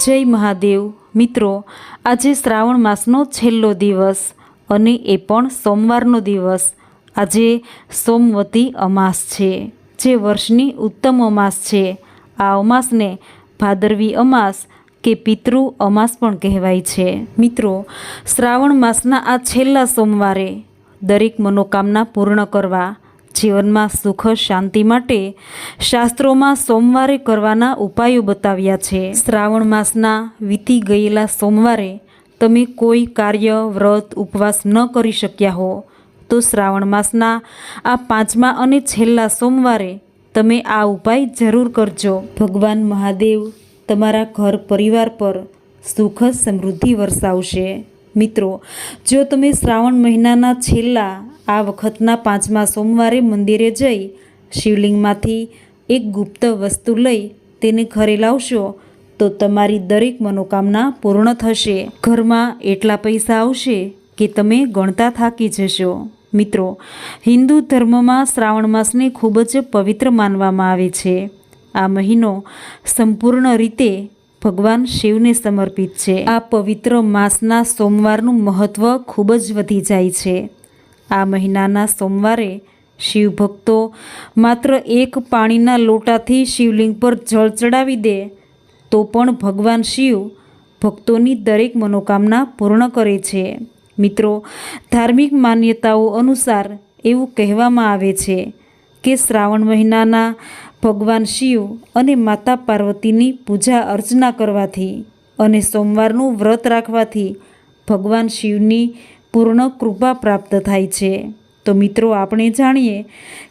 જય મહાદેવ. મિત્રો, આજે શ્રાવણ માસનો છેલ્લો દિવસ અને એ પણ સોમવારનો દિવસ. આજે સોમવતી અમાસ છે, જે વર્ષની ઉત્તમ અમાસ છે. આ અમાસને ભાદરવી અમાસ કે પિતૃ અમાસ પણ કહેવાય છે. મિત્રો, શ્રાવણ માસના આ છેલ્લા સોમવારે દરેક મનોકામના પૂર્ણ કરવા જીવનમાં સુખ, શાંતિ માટે શાસ્ત્રોમાં સોમવારે કરવાના ઉપાયો બતાવ્યા છે. શ્રાવણ માસના વીતી ગયેલા સોમવારે તમે કોઈ કાર્ય, વ્રત, ઉપવાસ ન કરી શક્યા હો, તો શ્રાવણ માસના આ પાંચમા અને છેલ્લા સોમવારે તમે આ ઉપાય જરૂર કરજો. ભગવાન મહાદેવ તમારા ઘર પરિવાર પર સુખ સમૃદ્ધિ વરસાવશે. મિત્રો, જો તમે શ્રાવણ મહિનાના છેલ્લા આ વખતના પાંચમા સોમવારે મંદિરે જઈ શિવલિંગમાંથી એક ગુપ્ત વસ્તુ લઈ તેને ઘરે લાવશો, તો તમારી દરેક મનોકામના પૂર્ણ થશે. ઘરમાં એટલા પૈસા આવશે કે તમે ગણતા થાકી જશો. મિત્રો, હિન્દુ ધર્મમાં શ્રાવણ માસને ખૂબ જ પવિત્ર માનવામાં આવે છે. આ મહિનો સંપૂર્ણ રીતે ભગવાન શિવને સમર્પિત છે. આ પવિત્ર માસના સોમવારનું મહત્ત્વ ખૂબ જ વધી જાય છે. આ મહિનાના સોમવારે શિવ ભક્તો માત્ર એક પાણીના લોટાથી શિવલિંગ પર જળ ચડાવી દે, તો પણ ભગવાન શિવ ભક્તોની દરેક મનોકામના પૂર્ણ કરે છે. મિત્રો, ધાર્મિક માન્યતાઓ અનુસાર એવું કહેવામાં આવે છે કે શ્રાવણ મહિનાના ભગવાન શિવ અને માતા પાર્વતીની પૂજા અર્ચના કરવાથી અને સોમવારનું વ્રત રાખવાથી ભગવાન શિવની પૂર્ણ કૃપા પ્રાપ્ત થાય છે. તો મિત્રો, આપણે જાણીએ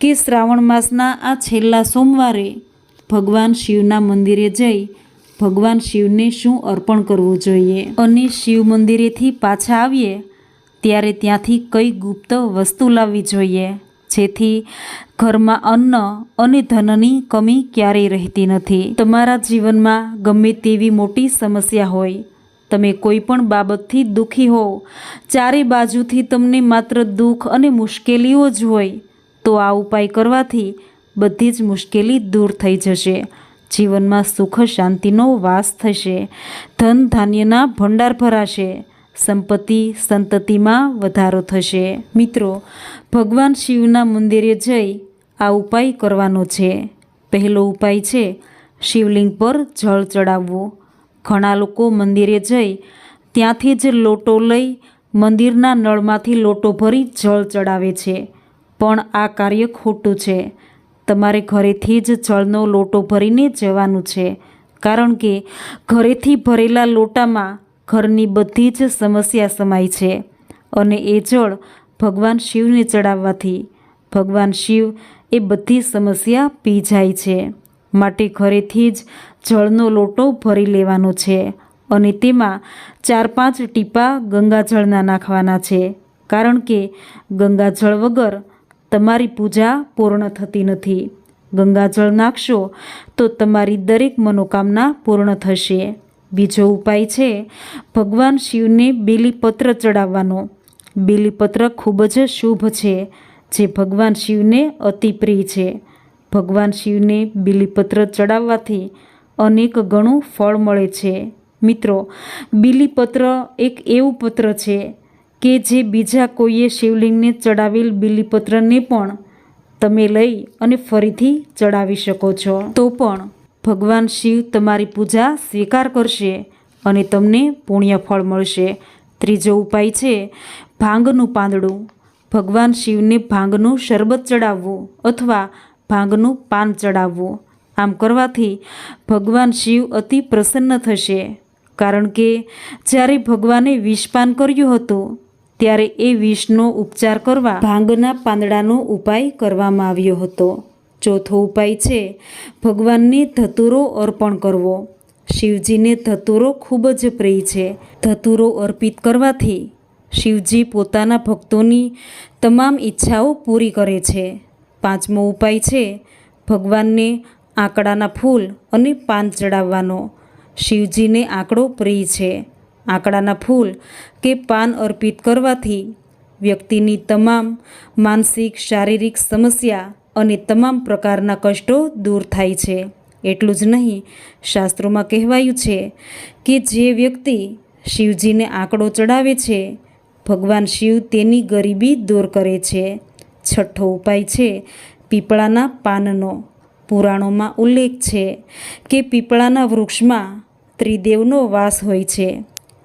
કે શ્રાવણ માસના આ છેલ્લા સોમવારે ભગવાન શિવના મંદિરે જઈ ભગવાન શિવને શું અર્પણ કરવું જોઈએ? અને શિવ મંદિરેથી પાછા આવીએ, ત્યારે ત્યાંથી કઈ ગુપ્ત વસ્તુ લાવવી જોઈએ? જેથી ઘરમાં અન્ન અને ધનની કમી ક્યારેય રહેતી નથી. તમારા જીવનમાં ગમે તેવી મોટી સમસ્યા હોય, તમે કોઈ પણ બાબતથી દુઃખી હોવ ચારે બાજુથી તમને માત્ર દુઃખ અને મુશ્કેલીઓ જ હોય, તો આ ઉપાય કરવાથી બધી જ મુશ્કેલી દૂર થઈ જશે. જીવનમાં સુખ શાંતિનો વાસ થશે. ધન ધાન્યના ભંડાર ભરાશે. સંપત્તિ સંતતિમાં વધારો થશે. મિત્રો, ભગવાન શિવના મંદિરે જઈ આ ઉપાય કરવાનો છે. પહેલો ઉપાય છે, શિવલિંગ પર જળ ચડાવવું. ઘણા લોકો મંદિરે જઈ ત્યાંથી જ લોટો લઈ મંદિરના નળમાંથી લોટો ભરી જળ ચડાવે છે. પણ આ કાર્ય ખોટું છે. તમારે ઘરેથી જ જળનો લોટો ભરીને જવાનું છે. કારણ કે ઘરેથી ભરેલા લોટામાં ઘરની બધી જ સમસ્યા સમાય છે અને એ જળ ભગવાન શિવને ચડાવવાથી ભગવાન શિવ એ બધી સમસ્યા પી જાય છે. માટે ઘરેથી જ જળનો લોટો ભરી લેવાનો છે અને તેમાં ચાર પાંચ ટીપા ગંગાજળના નાખવાના છે. કારણ કે ગંગાજળ વગર તમારી પૂજા પૂર્ણ થતી નથી. ગંગાજળ નાખશો તો તમારી દરેક મનોકામના પૂર્ણ થશે. બીજો ઉપાય છે, ભગવાન શિવને બેલીપત્ર ચડાવવાનો. બેલીપત્ર ખૂબ જ શુભ છે, જે ભગવાન શિવને અતિ પ્રિય છે. ભગવાન શિવને બીલીપત્ર ચડાવવાથી અનેક ગણું ફળ મળે છે. મિત્રો, બીલીપત્ર એક એવું પત્ર છે કે જે બીજા કોઈએ શિવલિંગને ચડાવેલ બીલીપત્રને પણ તમે લઈ અને ફરીથી ચડાવી શકો છો. તો પણ ભગવાન શિવ તમારી પૂજા સ્વીકાર કરશે અને તમને પુણ્યફળ મળશે. ત્રીજો ઉપાય છે, ભાંગનું પાંદડું. ભગવાન શિવને ભાંગનું શરબત ચડાવવું અથવા ભાંગનું પાન ચડાવવું. આમ કરવાથી ભગવાન શિવ અતિ પ્રસન્ન થશે. કારણ કે જ્યારે ભગવાને વિષપાન કર્યું હતું, ત્યારે એ વિષનો ઉપચાર કરવા ભાંગના પાંદડાનો ઉપાય કરવામાં આવ્યો હતો. ચોથો ઉપાય છે, ભગવાનને ધતુરો અર્પણ કરવો. શિવજીને ધતુરો ખૂબ જ પ્રિય છે. ધતુરો અર્પિત કરવાથી શિવજી પોતાના ભક્તોની તમામ ઈચ્છાઓ પૂરી કરે છે. પાંચમો ઉપાય છે, ભગવાનને આંકડાના ફૂલ અને પાન ચડાવવાનો. શિવજીને આંકડો પ્રિય છે. આંકડાના ફૂલ કે પાન અર્પિત કરવાથી વ્યક્તિની તમામ માનસિક, શારીરિક સમસ્યા અને તમામ પ્રકારના કષ્ટો દૂર થાય છે. એટલું જ નહીં, શાસ્ત્રોમાં કહેવાયું છે કે જે વ્યક્તિ શિવજીને આંકડો ચડાવે છે, ભગવાન શિવ તેની ગરીબી દૂર કરે છે. છઠ્ઠો ઉપાય છે પીપળાના પાનનો. પુરાણોમાં ઉલ્લેખ છે કે પીપળાના વૃક્ષમાં ત્રિદેવનો વાસ હોય છે.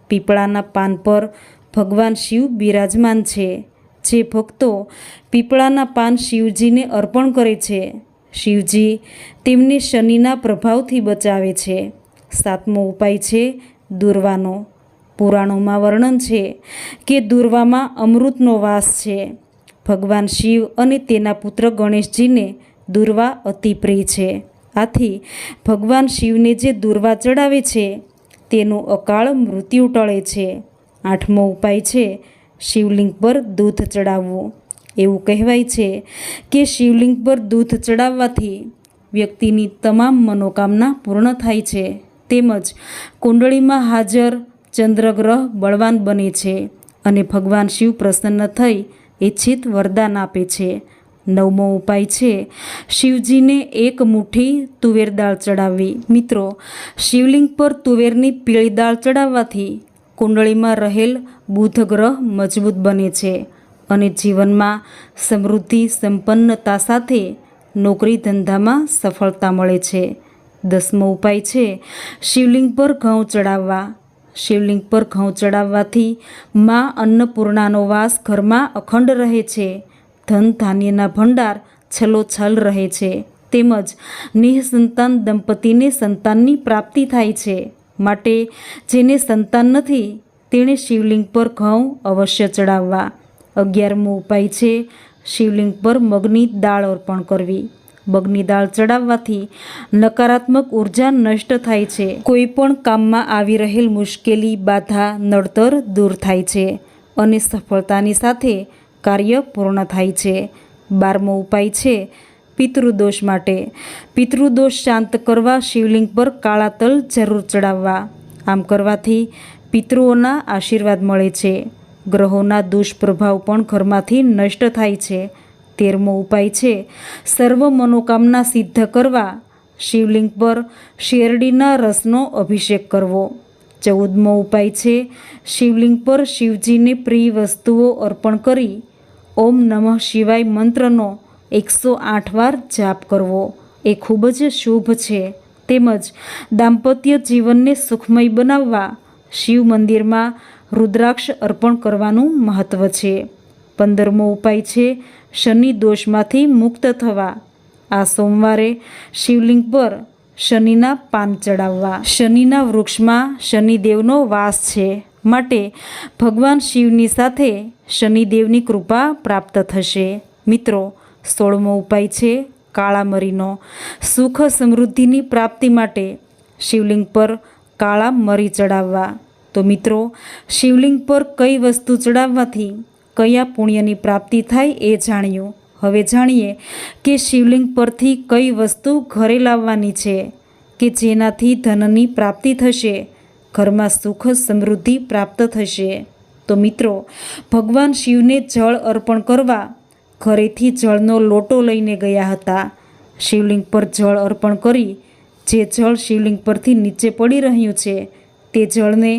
પીપળાના પાન પર ભગવાન શિવ બિરાજમાન છે. જે ભક્તો પીપળાના પાન શિવજીને અર્પણ કરે છે. શિવજી તેમને શનિના પ્રભાવથી બચાવે છે. સાતમો ઉપાય છે દુર્વાનો. પુરાણોમાં વર્ણન છે કે દુર્વામાં અમૃતનો વાસ છે. ભગવાન શિવ અને તેના પુત્ર ગણેશજીને દુર્વા અતિ પ્રિય છે. આથી ભગવાન શિવને જે દુર્વા ચડાવે છે તેનું અકાળ મૃત્યુ ટળે છે. આઠમો ઉપાય છે શિવલિંગ પર દૂધ ચડાવવું. એવું કહેવાય છે કે શિવલિંગ પર દૂધ ચડાવવાથી વ્યક્તિની તમામ મનોકામના પૂર્ણ થાય છે. તેમજ કુંડળીમાં હાજર ચંદ્રગ્રહ બળવાન બને છે અને ભગવાન શિવ પ્રસન્ન થઈ ઇચ્છિત વરદાન આપે છે. નવમો ઉપાય છે શિવજીને એક મુઠ્ઠી તુવેર દાળ ચડાવવી. મિત્રો, શિવલિંગ પર તુવેરની પીળી દાળ ચડાવવાથી કુંડળીમાં રહેલ બુધ ગ્રહ મજબૂત બને છે અને જીવનમાં સમૃદ્ધિ, સંપન્નતા સાથે નોકરી ધંધામાં સફળતા મળે છે. દસમો ઉપાય છે, શિવલિંગ પર ઘઉં ચડાવવા. શિવલિંગ પર ઘઉં ચડાવવાથી મા અન્નપૂર્ણાનો વાસ ઘરમાં અખંડ રહે છે. ધન ધાન્યના ભંડાર છલોછલ રહે છે. તેમજ નિઃસંતાન દંપતીને સંતાનની પ્રાપ્તિ થાય છે. માટે જેને સંતાન નથી, તેણે શિવલિંગ પર ઘઉં અવશ્ય ચડાવવા. અગિયારમો ઉપાય છે, શિવલિંગ પર મગની દાળ અર્પણ કરવી. મગની દાળ ચડાવવાથી નકારાત્મક ઊર્જા નષ્ટ થાય છે. કોઈ પણ કામમાં આવી રહેલ મુશ્કેલી, બાધા, નડતર દૂર થાય છે અને સફળતાની સાથે કાર્ય પૂર્ણ થાય છે. બારમો ઉપાય છે પિતૃદોષ માટે. પિતૃદોષ શાંત કરવા શિવલિંગ પર કાળા તલ જરૂર ચડાવવા. આમ કરવાથી પિતૃઓના આશીર્વાદ મળે છે. ગ્રહોના દુષ્પ્રભાવ પણ ઘરમાંથી નષ્ટ થાય છે. તેરમો ઉપાય છે. સર્વ મનોકામના સિદ્ધ કરવા. શિવલિંગ પર શેરડીના રસનો અભિષેક કરવો. ચૌદમો ઉપાય છે. શિવલિંગ પર શિવજીને પ્રિય વસ્તુઓ અર્પણ કરી. ઓમ નમઃ શિવાય મંત્રનો એકસો આઠ વાર જાપ કરવો. એ ખૂબ જ શુભ છે. તેમજ દાંપત્ય જીવનને સુખમય બનાવવા શિવ મંદિરમાં રુદ્રાક્ષ અર્પણ કરવાનું મહત્ત્વ છે. પંદરમો ઉપાય છે શનિ દોષમાંથી મુક્ત થવા. આ સોમવારે શિવલિંગ પર શનિના પાન ચડાવવા. શનિના વૃક્ષમાં શનિદેવનો વાસ છે. માટે ભગવાન શિવની સાથે શનિદેવની કૃપા પ્રાપ્ત થશે. મિત્રો સોળમો ઉપાય છે. કાળા મરીનો સુખ સમૃદ્ધિની પ્રાપ્તિ માટે શિવલિંગ પર કાળા મરી ચડાવવા. તો મિત્રો, શિવલિંગ પર કઈ વસ્તુ ચડાવવાથી કયા પુણ્યની પ્રાપ્તિ થાય એ જાણ્યું. હવે જાણીએ કે શિવલિંગ પરથી કઈ વસ્તુ ઘરે લાવવાની છે કે જેનાથી ધનની પ્રાપ્તિ થશે, ઘરમાં સુખ સમૃદ્ધિ પ્રાપ્ત થશે. તો મિત્રો, ભગવાન શિવને જળ અર્પણ કરવા ઘરેથી જળનો લોટો લઈને ગયા હતા. શિવલિંગ પર જળ અર્પણ કરી જે જળ શિવલિંગ પરથી નીચે પડી રહ્યું છે તે જળને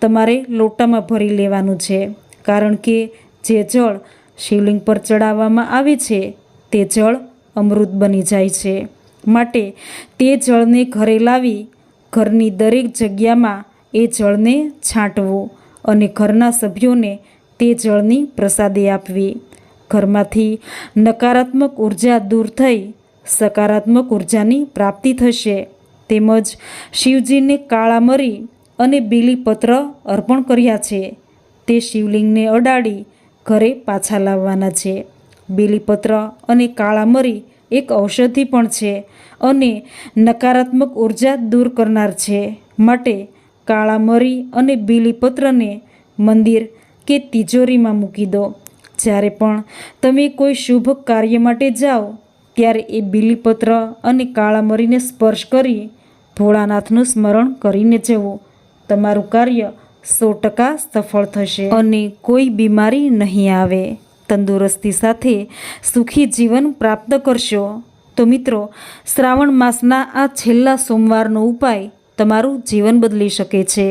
તમારે લોટામાં ભરી લેવાનું છે. કારણ કે જે જળ શિવલિંગ પર ચડાવવામાં આવે છે તે જળ અમૃત બની જાય છે. માટે તે જળને ઘરે લાવી ઘરની દરેક જગ્યામાં એ જળને છાંટવું અને ઘરના સભ્યોને તે જળની પ્રસાદી આપવી. ઘરમાંથી નકારાત્મક ઊર્જા દૂર થઈ સકારાત્મક ઉર્જાની પ્રાપ્તિ થશે. તેમજ શિવજીને કાળા મરી અને બીલીપત્ર અર્પણ કર્યા છે. તે શિવલિંગને અડાડી ઘરે પાછા લાવવાના છે. બીલીપત્ર અને કાળા મરી એક ઔષધિ પણ છે અને નકારાત્મક ઊર્જા દૂર કરનાર છે. માટે કાળા મરી અને બીલીપત્રને મંદિર કે તિજોરીમાં મૂકી દો. જ્યારે પણ તમે કોઈ શુભ કાર્ય માટે જાઓ, ત્યારે એ બીલીપત્ર અને કાળા મરીને સ્પર્શ કરી ભોળાનાથનું સ્મરણ કરીને જવું. તમારું કાર્ય સો ટકા સફળ થશે અને કોઈ બીમારી નહીં આવે. તંદુરસ્તી સાથે સુખી જીવન પ્રાપ્ત કરશો. તો મિત્રો, શ્રાવણ માસના આ છેલ્લા સોમવારનો ઉપાય તમારું જીવન બદલી શકે છે.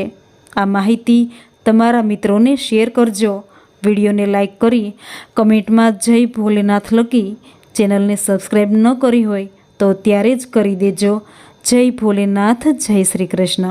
આ માહિતી તમારા મિત્રોને શેર કરજો. વિડીયોને લાઇક કરી કમેન્ટમાં જય ભોલેનાથ લખી ચેનલને સબસ્ક્રાઈબ ન કરી હોય તો ત્યારે જ કરી દેજો. જય ભોલેનાથ, જય શ્રી કૃષ્ણ.